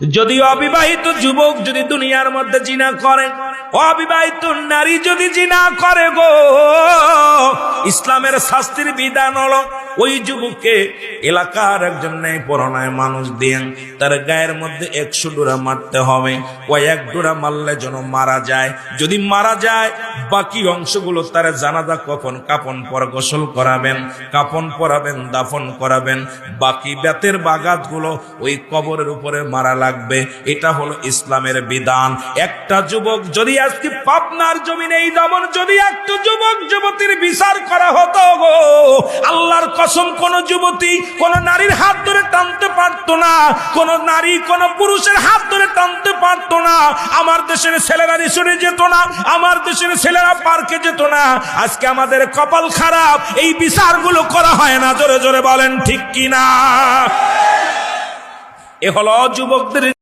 যদি অবিবাহিত যুবক যদি দুনিয়ার মধ্যে জিনা করে, অবিবাহিত নারী যদি জিনা করে গো, ইসলামের শাস্তির বিধান হলো ওই যুবককে এলাকার একজন ন্যায় পরনায় মানুষ দিয়ে তার গায়ের মধ্যে একশো ডোরা মারতে হবে। ওই এক ডোরা মারলে যেন মারা যায়। যদি মারা যায়, বাকি অংশগুলো তার জানাজা কখন কাপন পর গোসল করাবেন, কাপন পরাবেন, দাফন করাবেন। বাকি বেতের বাগাতগুলো ওই কবরের উপরে মারা লাগবে। এটা হলো ইসলামের বিধান। একটা যুবক যদি আজকে পাবনার জমিনে এই যেমন যদি একটা যুবক, যুবতীর বিচার করা হতো গো, আল্লাহর কসম, কোন যুবতী কোন নারীর হাত ধরে টানতে পারতো না, কোন নারী, কোন পুরুষের হাত ধরে টানতে পারতো না, আমার দেশের ছেলেরা রিসোর্টে যেত না, আমার দেশের ছেলেরা পার্কে যেত না। আজকে আমাদের কপাল খারাপ, এই বিচারগুলো করা হয় না, জোরে জোরে বলেন ঠিক কিনা? এ হলো যুবকদের